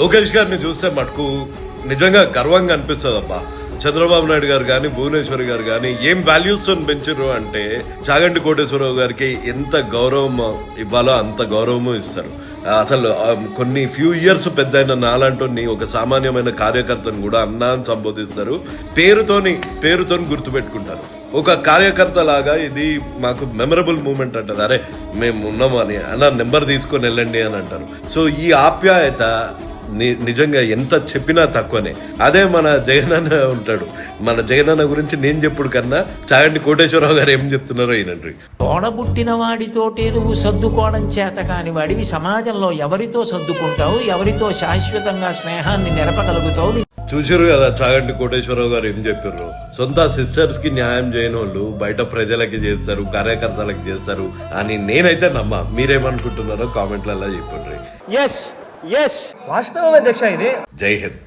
లోకేష్ గారిని చూస్తే మటుకు నిజంగా గర్వంగా అనిపిస్తుంది అబ్బా. చంద్రబాబు నాయుడు గారు కానీ భువనేశ్వర్ గారు కానీ ఏం వాల్యూస్తో పెంచారు అంటే చాగంటి కోటేశ్వరరావు గారికి ఎంత గౌరవం ఇవ్వాలో అంత గౌరవము ఇస్తారు. అసలు కొన్ని ఫ్యూ ఇయర్స్ పెద్ద అయిన నాలంటోని ఒక సామాన్యమైన కార్యకర్తను కూడా అన్నా అని సంబోధిస్తారు. పేరుతోని పేరుతోని గుర్తుపెట్టుకుంటారు. ఒక కార్యకర్త లాగా ఇది మాకు మెమరబుల్ మూమెంట్ అంటది అరే మేము ఉన్నామని అన్న నెంబర్ తీసుకొని వెళ్ళండి అని అంటారు. సో ఈ ఆప్యాయత నిజంగా ఎంత చెప్పినా తక్కువనే. అదే మన జగనన్న ఉంటాడు. మన జగనన్న గురించి నేను చెప్పుడు కన్నా చాగంటి కోటేశ్వరరావు గారు ఏం చెప్తున్నారో ఈయనండ్రి తోడబుట్టిన వాడితోటి నువ్వు సర్దుకోవడం చేత కాని వాడివి సమాజంలో ఎవరితో సర్దుకుంటావు ఎవరితో శాశ్వతంగా స్నేహాన్ని నిలపగలుగుతావు చూసారు కదా చాగంటి కోటేశ్వరరావు గారు ఏం చెప్పారు సొంత సిస్టర్స్కి న్యాయం చేయని వాళ్ళు బయట ప్రజలకి చేస్తారు కార్యకర్తలకి చేస్తారు అని నేనైతే నమ్మా. మీరేమనుకుంటున్నారో కామెంట్లలో చెప్పండి. వాస్తవం అధ్యక్ష ఇది. జై హింద్.